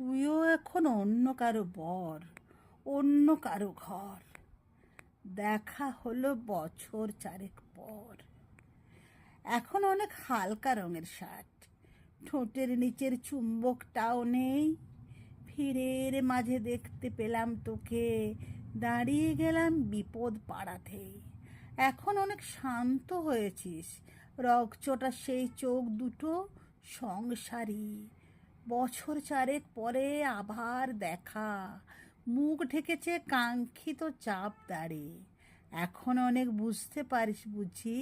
তুইও এখন অন্য কারও বর, অন্য কারও ঘর। দেখা হলো বছর চারেক পর। এখন অনেক হালকা রঙের শার্ট। ঠোঁটের নিচের চুম্বকটাও নেই। ফিরের মাঝে দেখতে পেলাম তোকে। দাঁড়িয়ে গেলাম বিপদ পাড়াতেই এখন অনেক শান্ত হয়েছিস। রকচটা সেই চোখ দুটো সংসারী। বছর চারেক পরে আবার দেখা। মুখ ঢেকেছে কাঙ্ক্ষিত চাপ দাঁড়ে এখন অনেক বুঝতে পারিস বুঝি,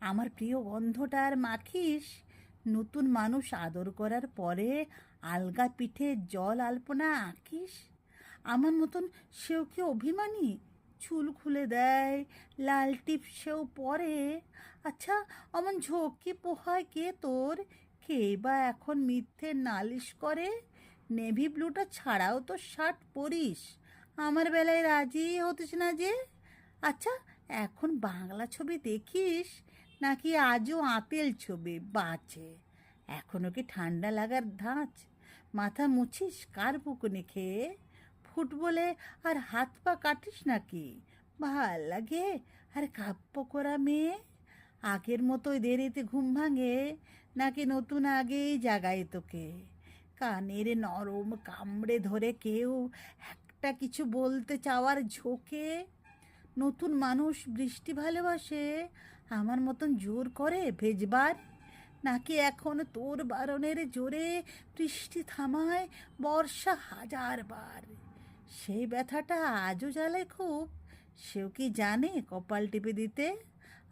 আমার প্রিয় গন্ধটা আর মাখিস? নতুন মানুষ আদর করার পরে আলগা পিঠে জল আলপনা আঁকিস? আমার মতন সেও কি অভিমানী? চুল খুলে দেয়, লাল টিপ সেও পরে। আচ্ছা অমন ঝোঁকি পোহায় কে তোর? কে বা এখন মিথ্যে নালিশ করে? নেভি ব্লুটা ছাড়াও তো শার্ট পরিস। আমার বেলায় রাজি হতিস না যে? আচ্ছা এখন বাংলা ছবি দেখিস? নাকি আজও আতেল ছবি বাঁচে এখনও কি ঠান্ডা লাগার ধাঁচ? মাথা মুছিস কার পুকুনি খেয়ে? ফুটবলে আর হাত পা কাটিস নাকি? ভালো লাগে। আর কাব্য করা মেয়ে? আগের মতোই দেরিতে ঘুম ভাঙে, নাকি নতুন আগেই জাগায় তোকে? কানের নরম কামড়ে ধরে কেউ একটা কিছু বলতে চাওয়ার ঝোঁকে? নতুন মানুষ বৃষ্টি ভালোবাসে, আমার মতন জোর করে ভেজবার? নাকি এখন তোর বারণের জোরে বৃষ্টি থামায় বর্ষা হাজার বার সেই ব্যথাটা আজও জ্বালায় খুব, সেও কি জানে কপাল টিপে দিতে?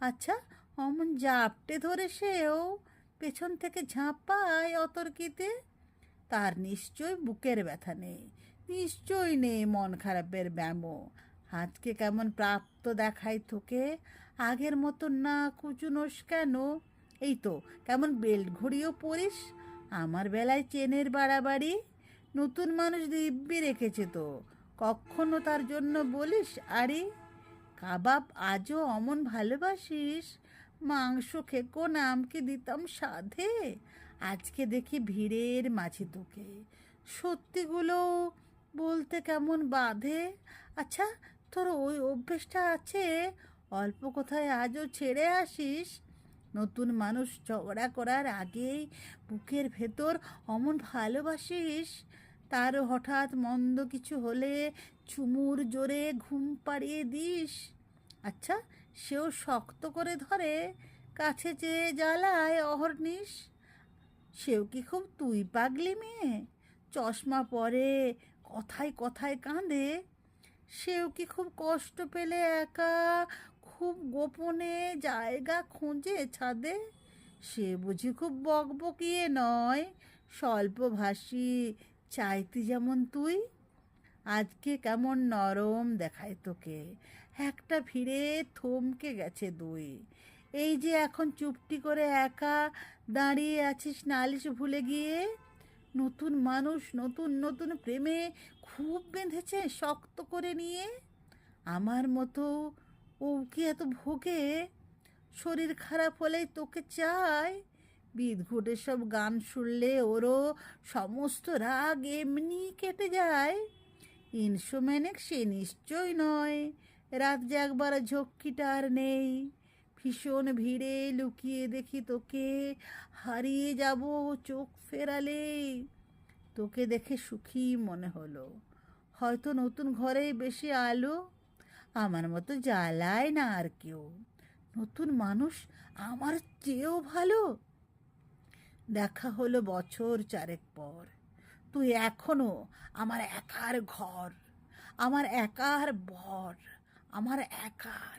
আচ্ছা অমন জাপটে ধরে সেও পেছন থেকে ঝাঁপায় অতর্কিতে। তার নিশ্চয় বুকের ব্যথা নেই নিশ্চয়ই নেই মন খারাপের ব্যামো। আজকে কেমন প্রাপ্ত দেখায় তোকে? আগের মতো না কুচুনোস কেন? এই তো, কেমন বেল্ট ঘড়িও পরিস? আমার বেলায় চেনের বাড়াবাড়ি? নতুন মানুষ দিব্যি রেখেছে তো। কখনো তার জন্য বলিস, আরে, কাবাব আজও অমন ভালোবাসিস? মাংস খেকো নামকে দিতাম সাধে। আজকে দেখি ভিড়ের মাঝে তোকে। সত্যিগুলো বলতে কেমন বাধে? আচ্ছা তোর ওই অভ্যেসটা আছে? অল্প কোথায় আজও ছেড়ে আসিস? নতুন মানুষ ঝগড়া করার আগেই বুকের ভেতর অমন ভালোবাসিস? তার হঠাৎ মন্দ কিছু হলে চুমুর জোরে ঘুম পাড়িয়ে দিস? আচ্ছা সেও শক্ত করে ধরে, কাছে চেয়ে জ্বালায় অহর্নিশ সেও কি খুব তুই পাগলি মেয়ে? চশমা পরে, কথায় কথায় কাঁদে। সেও কি খুব কষ্ট পেলে একা, খুব গোপনে জায়গা খোঁজে ছাদে? সে বুঝি খুব বকবকিয়ে নয়, স্বল্পভাষী, চাইতি যেমন তুই? আজকে কেমন নরম দেখায় তোকে। একটা ফিরে থমকে গেছে দুই। এই যে এখন চুপটি করে একা দাঁড়িয়ে আছিস নালিশ ভুলে গিয়ে? নতুন মানুষ, নতুন নতুন প্রেমে খুব বেঁধেছে শক্ত করে নিয়ে। আমার মতো ও কি এত ভোগে? শরীর খারাপ হলেই তোকে চায় বিদঘুটে সব গান শুনলে ওরও সমস্ত রাগ এমনি কেটে যায়। ইনসোম্যানিক সে নিশ্চয় নয়। রাত জাগবার ঝক্কিটা আর নেই। ভীষণ ভিড়ে লুকিয়ে দেখি তোকে। হারিয়ে যাব চোখ ফেরালে। তোকে দেখে সুখী মনে হলো। হয়তো নতুন ঘরে বেশি আলো। আমার মতো জ্বালায় না আর কেউ। নতুন মানুষ আমার চেয়েও ভালো। দেখা হলো বছর চারেক পর। তুই এখনও আমার একার ঘর আমার একার বর আমার একার